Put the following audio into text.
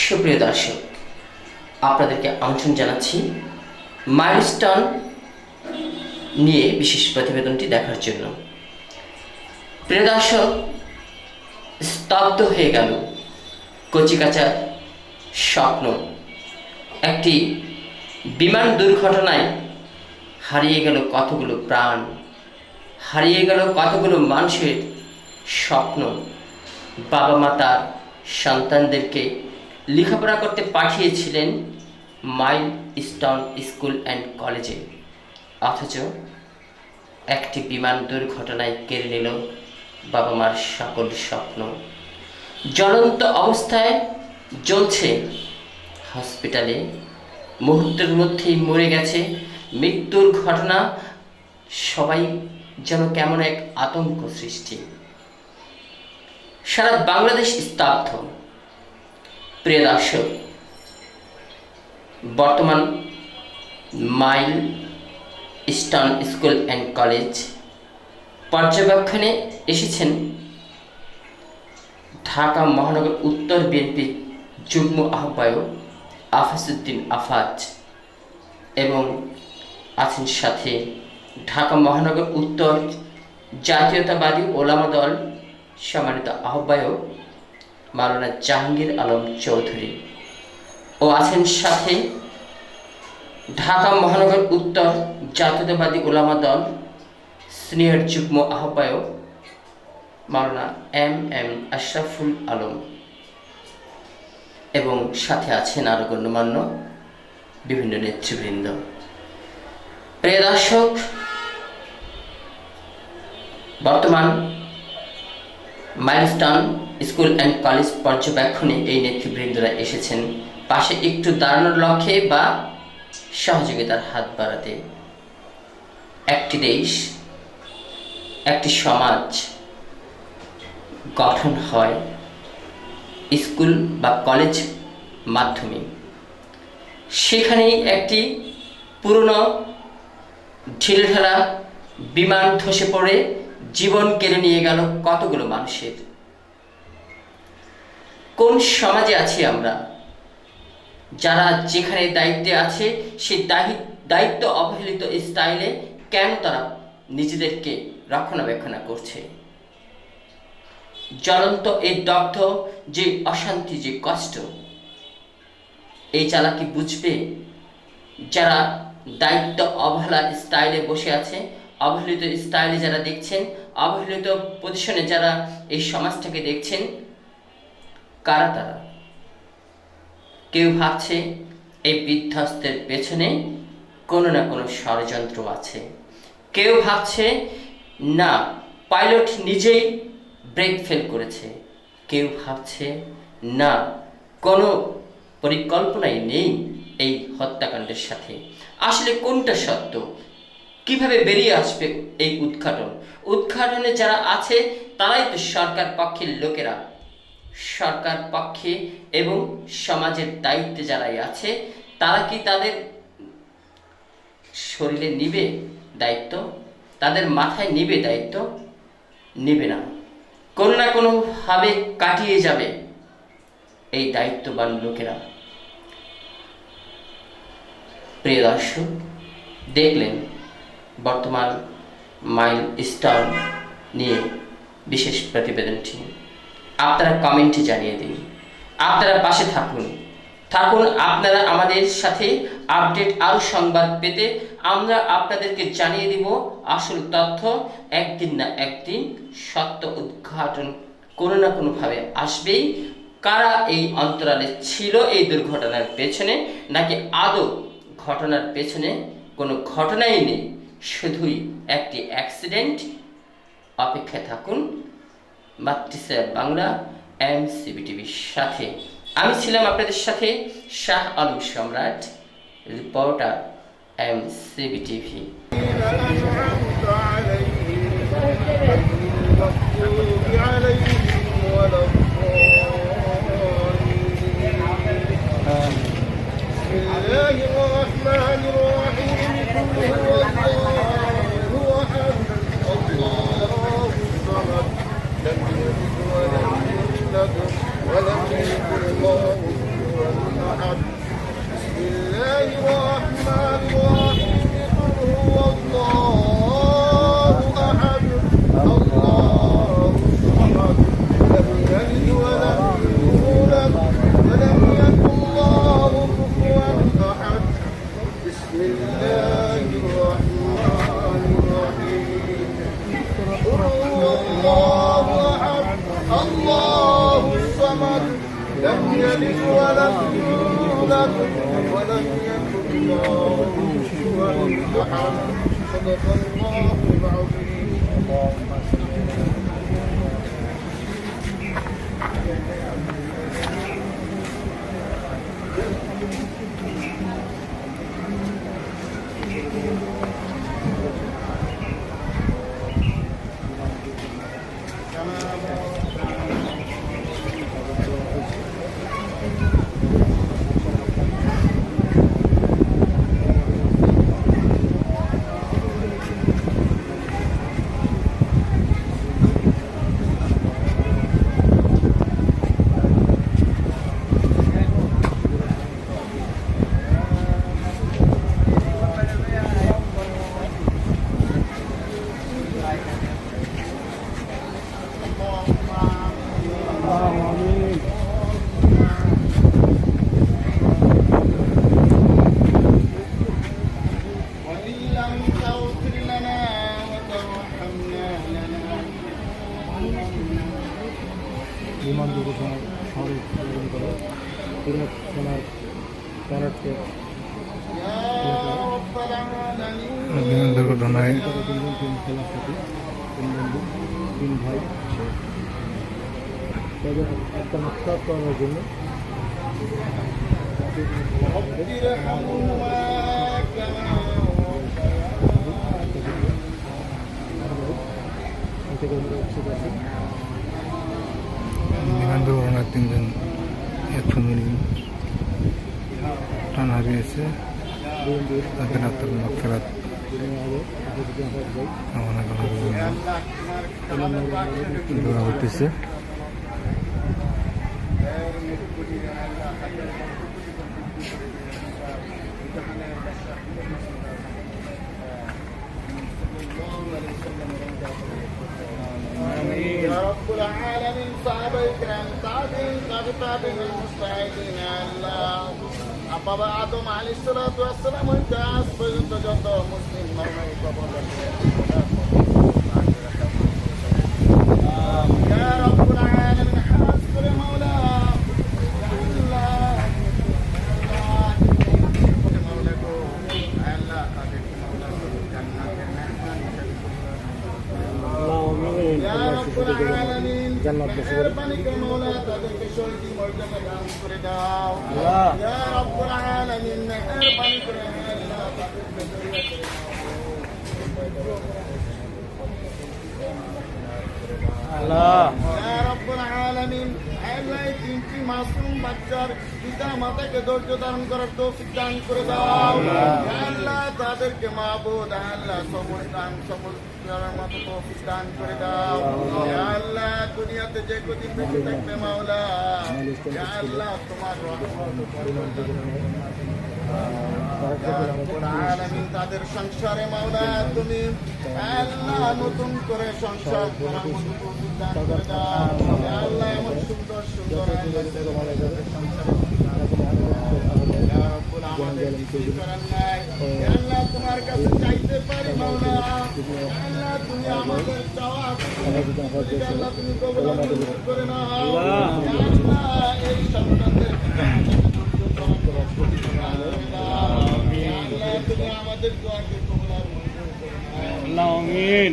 সুপ্রিয় দর্শক, আপনাদেরকে আমন্ত্রণ জানাচ্ছি মাইলস্টোন নিয়ে বিশেষ প্রতিবেদনটি দেখার জন্য। প্রিয় দর্শক, স্তব্ধ হয়ে গেল কচিকাচার স্বপ্ন। একটি বিমান দুর্ঘটনায় হারিয়ে গেল কতগুলো প্রাণ, হারিয়ে গেল কতগুলো মানুষের স্বপ্ন। বাবা মা তার সন্তানদেরকে লেখাপড়া করতে পাঠিয়েছিলেন মাইল স্টোন স্কুল অ্যান্ড কলেজে। অথচ একটি বিমান দুর্ঘটনায় কেড়ে নিল বাবা মার সকল স্বপ্ন। জ্বলন্ত অবস্থায় জ্বলছে। হসপিটালে মুহূর্তের মধ্যেই মরে গেছে। মৃত্যুর ঘটনা, সবাই যেন কেমন এক আতঙ্ক সৃষ্টি। সারা বাংলাদেশ স্তব্ধ। প্রিয় দর্শক, বর্তমান mile eastern school and college পর্যবেক্ষণে এসেছেন ঢাকা মহানগর উত্তর বিএনপি যুগ্ম আহ্বায়ক আফাসুদ্দিন আফাজ এবং আছেন সাথে ঢাকা মহানগর উত্তর জাতীয়তাবাদী ওলামা দল সম্মানিত আহ্বায়ক মাওলানা জাহাঙ্গীর আলম চৌধুরী। ও আছেন সাথে ঢাকা মহানগর উত্তর জাতীয়তাবাদী ওলামা দল সিনিয়র যুগ্ম আহ্বায়ক মাওলানা এম এম আশরাফুল আলম এবং সাথে আছেন আরও গণ্যমান্য বিভিন্ন নেতৃবৃন্দ। প্রিয় দর্শক, বর্তমান মাইলস্টোন স্কুল অ্যান্ড কলেজ পর্যবেক্ষণে এই নেতৃবৃন্দরা এসেছেন। পাশে একটু দাঁড়ানোর লক্ষ্যে বা সহযোগিতার হাত বাড়াতে। একটি দেশ, একটি সমাজ গঠন হয় স্কুল বা কলেজ মাধ্যমে। সেখানেই একটি পুরনো ঢিলেঢালা বিমান ধসে পড়ে, জীবন কেড়ে নিয়ে গেল কতগুলো মানুষের কোন সমাজে আছি আমরা? যারা যেখানে দায়িত্বে আছে, সেই দায়ি- দায়িত্ব অবহেলিত স্টাইলে কেন তারা নিজেদেরকে রক্ষণাবেক্ষণা করছে? জ্বলন্ত এই দগ্ধ, যে অশান্তি, যে কষ্ট, এই জ্বালা কি বুঝবে? যারা দায়িত্ব অবহেলা স্টাইলে বসে আছে, অবহেলিত স্টাইলে যারা দেখছেন, অবহেলিত পজিশনে যারা এই সমাজটাকে দেখছেন কারা তারা? কেউ ভাবছে এই বিধ্বস্তের পেছনে কোনো না কোনো ষড়যন্ত্র আছে। কেউ ভাবছে, না, পাইলট নিজেই ব্রেক ফেল করেছে। কেউ ভাবছে, না, কোনো পরিকল্পনাই নেই এই হত্যাকাণ্ডের সাথে। আসলে কোনটা সত্য? কীভাবে বেরিয়ে আসবে এই উদ্ঘাটন? উদ্ঘাটনে যারা আছে, তারাই তো সরকার পক্ষের লোকেরা। সরকার পক্ষে এবং সমাজের দায়িত্বে যারাই আছে, তারা কি তাদের শরীরে নিবে দায়িত্ব? তাদের মাথায় নিবে দায়িত্ব? নিবে না। কোনো না কোনোভাবে কাটিয়ে যাবে এই দায়িত্ববান লোকেরা। প্রিয় দর্শক, দেখলেন বর্তমান মাইল স্টার নিয়ে বিশেষ প্রতিবেদনটি। আপনারা কমেন্টে জানিয়ে দিন। আপনারা পাশে থাকুন। থাকুন, আপনারা আমাদের সাথে আপডেট আরও সংবাদ পেতে আমরা আপনাদেরকে জানিয়ে দিব আসল তথ্য। একদিন না একদিন সত্য উদ্ঘাটন কোনো না কোনোভাবে আসবেই। কারা এই অন্তরালে ছিল এই দুর্ঘটনার পেছনে, নাকি আদৌ ঘটনার পেছনে কোনো ঘটনাই নেই? শুধুই একটি অ্যাক্সিডেন্ট অপেক্ষায় থাকুন। মাতৃসা বাংলা এম সিবিটিভির সাথে। আমি ছিলাম আপনাদের সাথে Shah Alam Samrat reporter M CBTV الله الرحمن الرحيم ولم يكن له كفوا احد صدق الله العظيم وإن ঘটনায় তিন ভাই তাদের আত্মহত্যা করার জন্য তিনজন যদি আমরা যাই কামনা করার জন্য الله তোমার দোয়া হইতেছে يا رب العالمين صحابة الكرام تابعين تابعين المستعدين الله আব্বা আদম আলী সালাম হইতে আজ পর্যন্ত যত মুসলিম নর্মাই দাও ইয়া রব্বুল আলামিন মেহরবানি করে আল্লাহ। রব্বুল আলামিন আল্লাহ তিনটি বাচ্চার পিতা মাতাকে ধৈর্য ধারণ করার তৌফিক করে দাও। আল্লাহ তাদেরকে মাবুদ, আল্লাহ সবুজ দান সবুজ করার মতো তৌফিক করে দাও। আল্লাহ দুনিয়াতে যে কদিন বেঁচে মাওলা। আল্লাহ তোমার তাদের সংসারে মাওলা, তুমি আল্লাহ নতুন করে সংসার আল্লাহ এমন সুন্দর সুন্দর আল্লাহ তোমার কাছে চাইতে পারি মাওলা আল্লাহ, তুমি আমাদের চাওয়া আল্লাহ, তুমি করে আল্লাহ, এই সন্তানদের আল্লাহ আমিন।